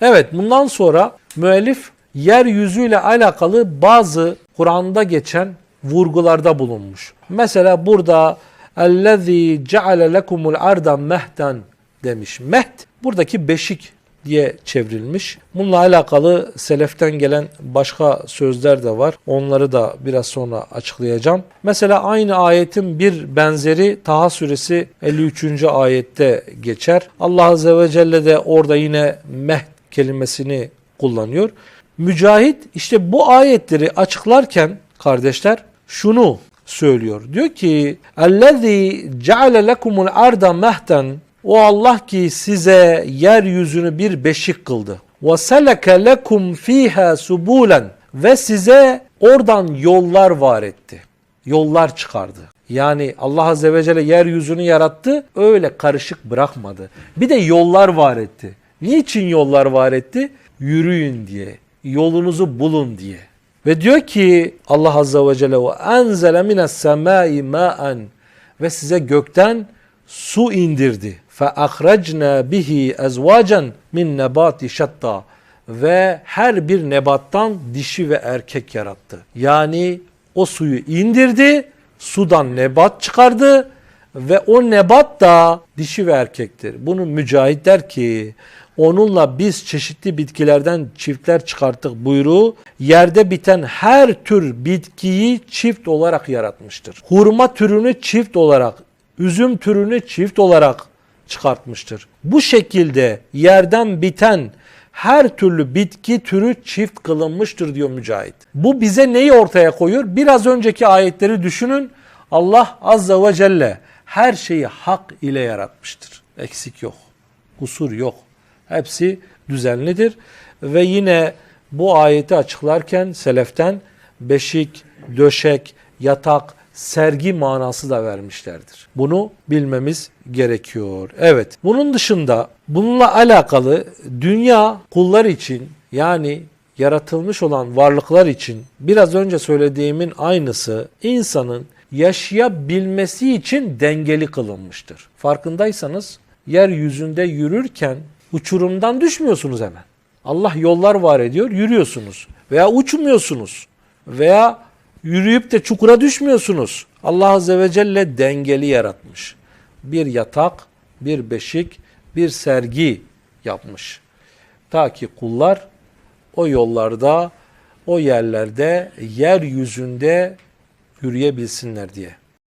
Evet bundan sonra müellif yeryüzüyle alakalı bazı Kur'an'da geçen vurgularda bulunmuş. Mesela burada اَلَّذ۪ي جَعَلَ لَكُمُ الْاَرْضَ مَهْدًا demiş. Mehd buradaki beşik diye çevrilmiş. Bununla alakalı seleften gelen başka sözler de var. Onları da biraz sonra açıklayacağım. Mesela aynı ayetin bir benzeri Taha suresi 53. ayette geçer. Allah azze ve celle de orada yine mehd kelimesini kullanıyor. Mücahit işte bu ayetleri açıklarken kardeşler şunu söylüyor. Diyor ki: "Ellezî ceale lekumul arda mehten" O Allah ki size yeryüzünü bir beşik kıldı. Ve seleke lekum fiha subulen ve size oradan yollar var etti. Yollar çıkardı. Yani Allah Azze ve Celle yeryüzünü yarattı öyle karışık bırakmadı. Bir de yollar var etti. Niçin yollar var etti? Yürüyün diye, yolunuzu bulun diye. Ve diyor ki Allah Azze ve Celle enzele mines semai ma'en ve size gökten su indirdi. Ahracna bihi ezvacen min nebati şatta ve her bir nebattan dişi ve erkek yarattı. Yani o suyu indirdi, sudan nebat çıkardı ve o nebat da dişi ve erkektir. Bunu mücahit der ki onunla biz çeşitli bitkilerden çiftler çıkarttık buyruğu yerde biten her tür bitkiyi çift olarak yaratmıştır. Hurma türünü çift olarak, üzüm türünü çift olarak çıkartmıştır. Bu şekilde yerden biten her türlü bitki türü çift kılınmıştır diyor Mücahit. Bu bize neyi ortaya koyuyor? Biraz önceki ayetleri düşünün. Allah Azza ve Celle her şeyi hak ile yaratmıştır. Eksik yok, kusur yok. Hepsi düzenlidir. Ve yine bu ayeti açıklarken seleften beşik, döşek, yatak, sergi manası da vermişlerdir. Bunu bilmemiz gerekiyor. Evet. Bunun dışında bununla alakalı dünya kullar için yani yaratılmış olan varlıklar için biraz önce söylediğimin aynısı insanın yaşayabilmesi için dengeli kılınmıştır. Farkındaysanız yeryüzünde yürürken uçurumdan düşmüyorsunuz hemen. Allah yollar var ediyor, yürüyorsunuz. Veya uçmuyorsunuz. Veya yürüyüp de çukura düşmüyorsunuz. Allah Azze ve Celle dengeli yaratmış. Bir yatak, bir beşik, bir sergi yapmış. Ta ki kullar o yollarda, o yerlerde, yeryüzünde yürüyebilsinler diye.